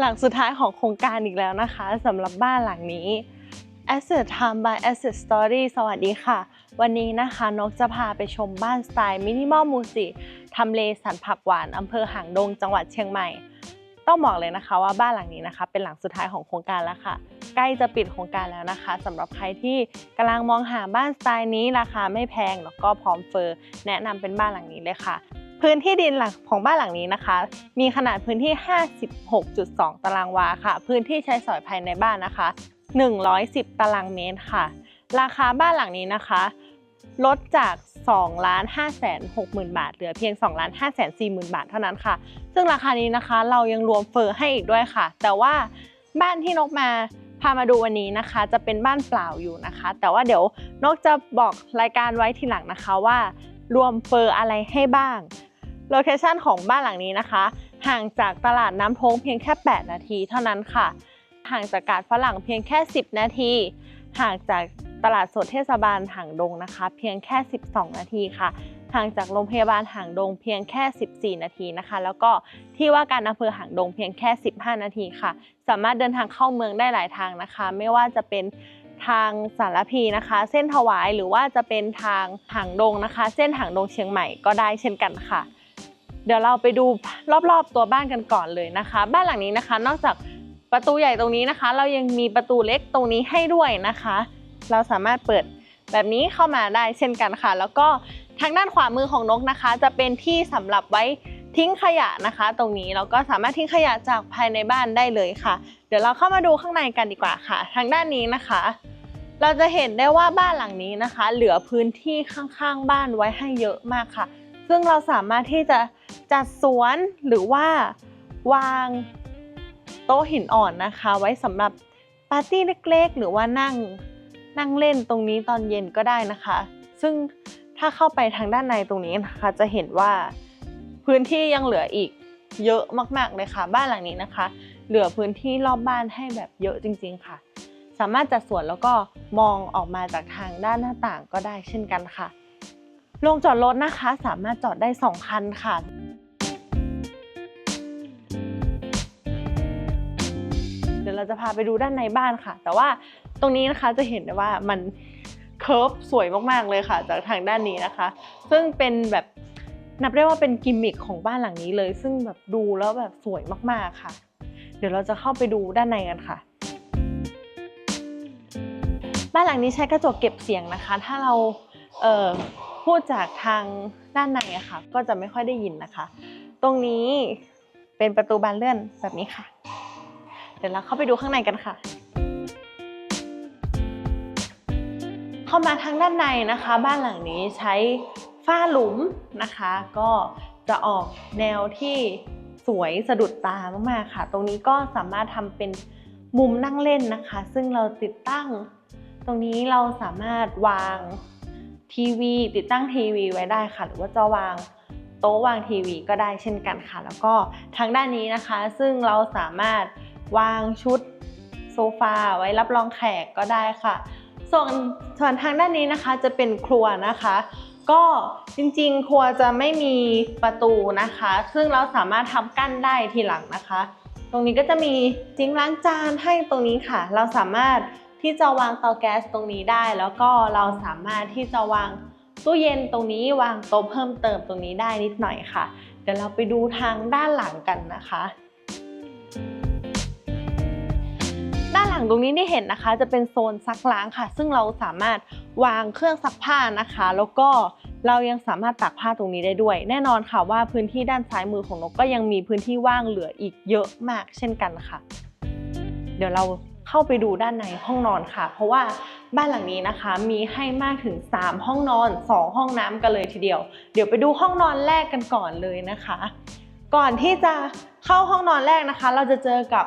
หลังสุดท้ายของโครงการอีกแล้วนะคะสำหรับบ้านหลังนี้ Asset Time by Asset Story สวัสดีค่ะ วันนี้นะคะนกจะพาไปชมบ้านสไตล์มินิมอลมูสิทำเลสันผักหวานอำเภอหางดงจังหวัดเชียงใหม่ ต้องบอกเลยนะคะว่าบ้านหลังนี้นะคะ เป็นหลังสุดท้ายของโครงการแล้วค่ะ ใกล้จะปิดโครงการแล้วนะคะสำหรับใครที่กำลังมองหาบ้านสไตล์นี้ราคาไม่แพงแล้วก็พร้อมเฟอร์ แนะนำเป็นบ้านหลังนี้เลยค่ะ พื้นที่ดินหลักของบ้านหลังนี้นะคะ มีขนาดพื้นที่ 56.2 ตารางวาค่ะ พื้นที่ใช้สอยภายในบ้านนะคะ 110 ตารางเมตรค่ะ ราคาบ้านหลังนี้นะคะ ลดจาก2ล้าน5แสน6หมื่นบาท เหลือเพียง2ล้าน5แสน4หมื่นบาทเท่านั้นค่ะ ซึ่งราคานี้นะคะเรายังรวมเฟอร์ให้อีกด้วยค่ะ แต่ว่าบ้านที่นกมาพามาดูวันนี้นะคะ จะเป็นบ้านเปล่าอยู่นะคะ แต่ว่าเดี๋ยวนกจะบอกรายการไว้ทีหลังนะคะว่า รวมเฟอร์อะไรให้บ้างโลเคชันของบ้านหลังนี้นะคะ ห่างจากตลาดน้ำโพงเพียงแค่ 8 นาทีเท่านั้นค่ะ ห่างจากกาดฝรั่งเพียงแค่ 10 นาที ห่างจากตลาดสดเทศบาลหางดงนะคะ เพียงแค่ 12 นาทีค่ะ ห่างจากโรงพยาบาลหางดงเพียงแค่ 14 นาทีนะคะ แล้วก็ที่ว่าการอำเภอหางดงเพียงแค่ 15 นาทีค่ะ สามารถเดินทางเข้าเมืองได้หลายทางนะคะ ไม่ว่าจะเป็น ทางสารพีนะคะ เส้นถวายหรือว่าจะเป็นทางหางดงนะคะ เส้นหางดงเชียงใหม่ก็ได้เช่นกันค่ะ เดี๋ยวเราไปดูรอบๆตัวบ้านกันก่อนเลยนะคะ บ้านหลังนี้นะคะ นอกจากประตูใหญ่ตรงนี้นะคะ เรายังมีประตูเล็กตรงนี้ให้ด้วยนะคะ เราสามารถเปิดแบบนี้เข้ามาได้เช่นกันค่ะ แล้วก็ทางด้านขวามือของนกนะคะ จะเป็นที่สำหรับไว้ทิ้งขยะนะคะ ตรงนี้เราก็สามารถทิ้งขยะจากภายในบ้านได้เลยค่ะ เดี๋ยวเราเข้ามาดูข้างในกันดีกว่าค่ะ ทางด้านนี้นะคะ เราจะเห็นได้ว่าบ้านหลังนี้นะคะ เหลือพื้นที่ข้างๆ บ้านไว้ให้เยอะมากค่ะ ซึ่งเราสามารถที่จะจัดสวนหรือว่าวางโต๊ะหินอ่อนนะคะ ไว้สำหรับปาร์ตี้เล็กๆ หรือว่านั่งนั่งเล่นตรงนี้ตอนเย็นก็ได้นะคะ ซึ่งถ้าเข้าไปทางด้านในตรงนี้นะคะ จะเห็นว่าพื้นที่ยังเหลืออีกเยอะมากๆเลยค่ะ บ้านหลังนี้นะคะ เหลือพื้นที่รอบบ้านให้แบบเยอะจริง ๆ ค่ะ สามารถจัดสวนแล้วก็มองออกมาจากทางด้านหน้าต่างก็ได้เช่นกันค่ะโรงจอดรถนะคะสามารถจอดได้ 2 คันค่ะเดี๋ยวเราจะพาไปดูด้านในบ้านค่ะ แต่ว่าตรงนี้นะคะจะเห็นได้ว่ามันเคิร์ฟสวยมากๆเลยค่ะ จากทางด้านนี้นะคะ ซึ่งเป็นแบบนับได้ว่าเป็นกิมมิคของบ้านหลังนี้เลย ซึ่งแบบดูแล้วแบบสวยมากๆค่ะ เดี๋ยวเราจะเข้าไปดูด้านในกันค่ะ บ้านหลังนี้ใช้กระจกเก็บเสียงนะคะ ถ้าเราเพูดจากทางด้านในอะค่ะ ก็จะไม่ค่อยได้ยินนะคะ ตรงนี้เป็นประตูบานเลื่อนแบบนี้ค่ะ เดี๋ยวเราเข้าไปดูข้างในกันค่ะ เข้ามาทางด้านในนะคะ บ้านหลังนี้ใช้ฝ้าหลุมนะคะ ก็จะออกแนวที่สวยสะดุดตามากๆค่ะ ตรงนี้ก็สามารถทำเป็นมุมนั่งเล่นนะคะ ซึ่งเราติดตั้ง ตรงนี้เราสามารถวางทีวี ติดตั้งทีวีไว้ได้ค่ะ หรือว่าจะวางโต๊ะวางทีวีก็ได้เช่นกันค่ะ แล้วก็ทางด้านนี้นะคะ ซึ่งเราสามารถวางชุดโซฟาไว้รับรองแขกก็ได้ค่ะ ส่วนส่วนทางด้านนี้นะคะจะเป็นครัวนะคะ ก็จริงๆ ครัวจะไม่มีประตูนะคะ ซึ่งเราสามารถทำกั้นได้ทีหลังนะคะ ตรงนี้ก็จะมีซิงล้างจานให้ตรงนี้ค่ะ เราสามารถ ที่จะวางเตาแก๊สตรงนี้ได้ แล้วก็เราสามารถที่จะวางตู้เย็นตรงนี้วางโต๊ะเพิ่มเติมตรงนี้ได้นิดหน่อยค่ะ เดี๋ยวเราไปดูทางด้านหลังกันนะคะด้านหลังตรงนี้ที่เห็นนะคะจะเป็นโซนซักล้างค่ะ ซึ่งเราสามารถวางเครื่องซักผ้านะคะ แล้วก็เรายังสามารถตากผ้าตรงนี้ได้ด้วย แน่นอนค่ะว่าพื้นที่ด้านซ้ายมือของนกก็ยังมีพื้นที่ว่างเหลืออีกเยอะมากเช่นกันค่ะ เดี๋ยวเรา เข้าไปดูด้านในห้องนอนค่ะ เพราะว่าบ้านหลังนี้นะคะมีให้มากถึง 3 ห้องนอน 2 ห้องน้ำกันเลยทีเดียว เดี๋ยวไปดูห้องนอนแรกกันก่อนเลยนะคะ ก่อนที่จะเข้าห้องนอนแรกนะคะ เราจะเจอกับ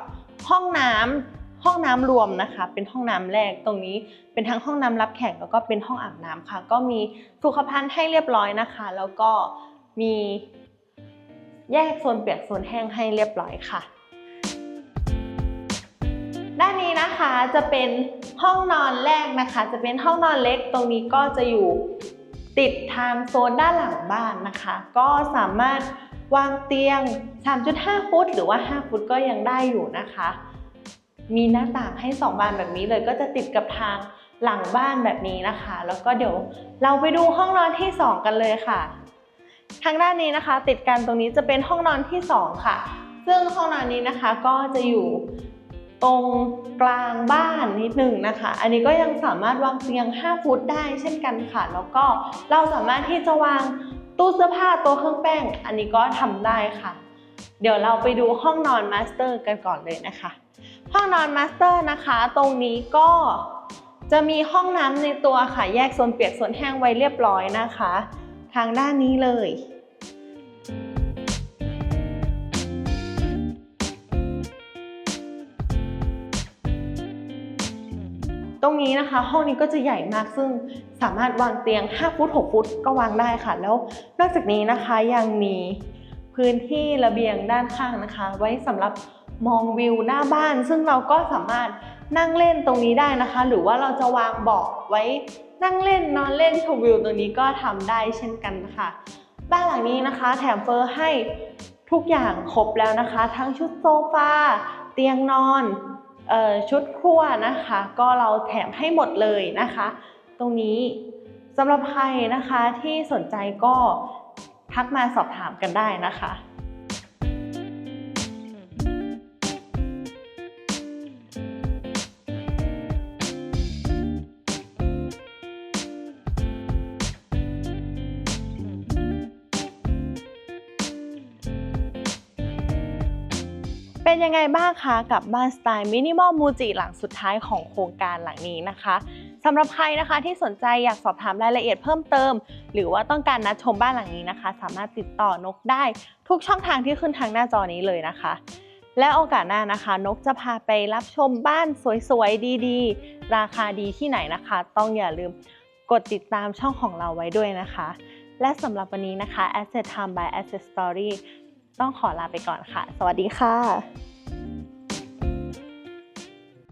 ห้องน้ำห้องน้ำรวมนะคะ เป็นห้องน้ำแรกตรงนี้เป็นทั้งห้องน้ำรับแขกแล้วก็เป็นห้องอาบน้ำค่ะ ก็มีสุขภัณฑ์ให้เรียบร้อยนะคะ แล้วก็มีแยกโซนเปียกโซนแห้งให้เรียบร้อยค่ะ นะคะจะเป็นห้องนอนแรกนะคะ จะเป็นห้องนอนเล็กตรงนี้ก็จะอยู่ติดทางโซนด้านหลังบ้านนะคะ ก็สามารถวางเตียง 3.5 ฟุต หรือว่า 5 ฟุตก็ยังได้อยู่นะคะ มีหน้าต่างให้ 2 บานแบบนี้เลยก็จะติดกับทางหลังบ้านแบบนี้นะคะ แล้วก็เดี๋ยวเราไปดูห้องนอนที่ 2 กันเลยค่ะ ทางด้านนี้นะคะ ติดกันตรงนี้จะเป็นห้องนอนที่ 2 ค่ะ ซึ่งห้องนอนนี้นะคะก็จะอยู่ ตรงกลางบ้านนิดหนึ่งนะคะ อันนี้ก็ยังสามารถวางเตียง 5 ฟุตได้เช่นกันค่ะ แล้วก็เราสามารถที่จะวางตู้เสื้อผ้าโต๊ะเครื่องแป้ง อันนี้ก็ทำได้ค่ะ เดี๋ยวเราไปดูห้องนอนมาสเตอร์กันก่อนเลยนะคะ ห้องนอนมาสเตอร์นะคะ ตรงนี้ก็จะมีห้องน้ำในตัวค่ะ แยกโซนเปียกโซนแห้งไว้เรียบร้อยนะคะ ทางด้านนี้เลย ตรงนี้นะคะ ห้องนี้ก็จะใหญ่มากซึ่งสามารถวางเตียง 5 ฟุต 6 ฟุตก็วางได้ค่ะ แล้วนอกจากนี้นะคะยังมีพื้นที่ระเบียงด้านข้างนะคะ ไว้สำหรับมองวิวหน้าบ้าน ซึ่งเราก็สามารถนั่งเล่นตรงนี้ได้นะคะ หรือว่าเราจะวางเบาะไว้นั่งเล่นนอนเล่นชมวิวตรงนี้ก็ทำได้เช่นกันค่ะ บ้านหลังนี้นะคะ แถมเฟอร์ให้ทุกอย่างครบแล้วนะคะ ทั้งชุดโซฟาเตียงนอน ชุดครัวนะคะ ก็เราแถมให้หมดเลยนะคะ ตรงนี้สำหรับใครนะคะที่สนใจก็ทักมาสอบถามกันได้นะคะ เป็นยังไงบ้างคะกับบ้านสไตล์มินิมอลมูจิหลังสุดท้ายของโครงการหลังนี้นะคะสำหรับใครนะคะที่สนใจอยากสอบถามรายละเอียดเพิ่มเติม หรือว่าต้องการนัดชมบ้านหลังนี้นะคะ สามารถติดต่อนกได้ทุกช่องทางที่ขึ้นทางหน้าจอนี้เลยนะคะ และโอกาสหน้านะคะ นกจะพาไปรับชมบ้านสวยๆดีๆ ราคาดีที่ไหนนะคะ ต้องอย่าลืมกดติดตามช่องของเราไว้ด้วยนะคะ และสำหรับวันนี้นะคะ Asset Time by Asset Story ต้องขอลาไปก่อนค่ะ สวัสดีค่ะ